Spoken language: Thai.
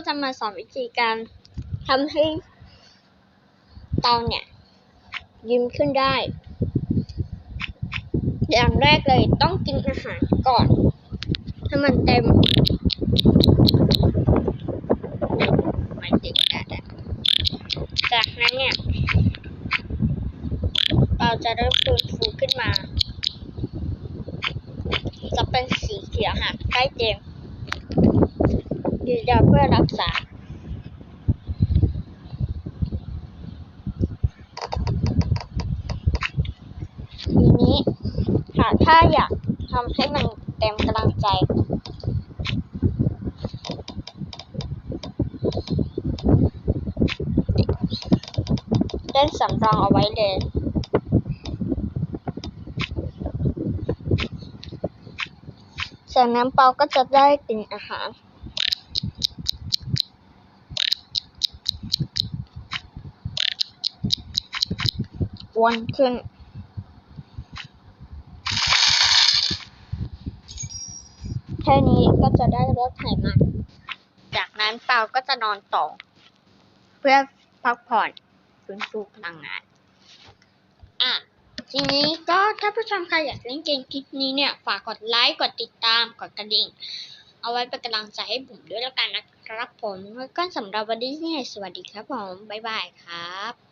ก็จะมาสอนวิธีการทำให้เตาเนี่ย ยิ้มขึ้นได้ อย่างแรกเลยต้องกินอาหารก่อนให้มันเต็มไม่ติดกันจากนั้นเนี่ย เราจะเริ่มฟื้นฟูขึ้นมา จะเป็นสีเขียวหากใกล้เต็ม ดีเดียวเพื่อรักษาทีนี้หากถ้าอยากทำให้มันเต็มกำลังใจ เล่นสำรองเอาไว้เลยจากนั้นเปาก็จะได้กินอาหาร อ้วนขึ้น แค่นี้ก็จะได้ลดไขมัน จากนั้นเปาก็จะนอนต่อ เพื่อพักผ่อนฟื้นฟูพลังงาน อะทีนี้ก็ถ้าผู้ชมใครอยากเล่นเกมคลิปนี้เนี่ย ฝากกดไลค์ กดติดตาม กดกระดิ่ง เอาไว้เป็นกำลังใจให้ผมด้วยแล้วกันนะครับผมก็สำหรับวันนี้เนี่ยสวัสดีครับผม บ๊ายบายครับ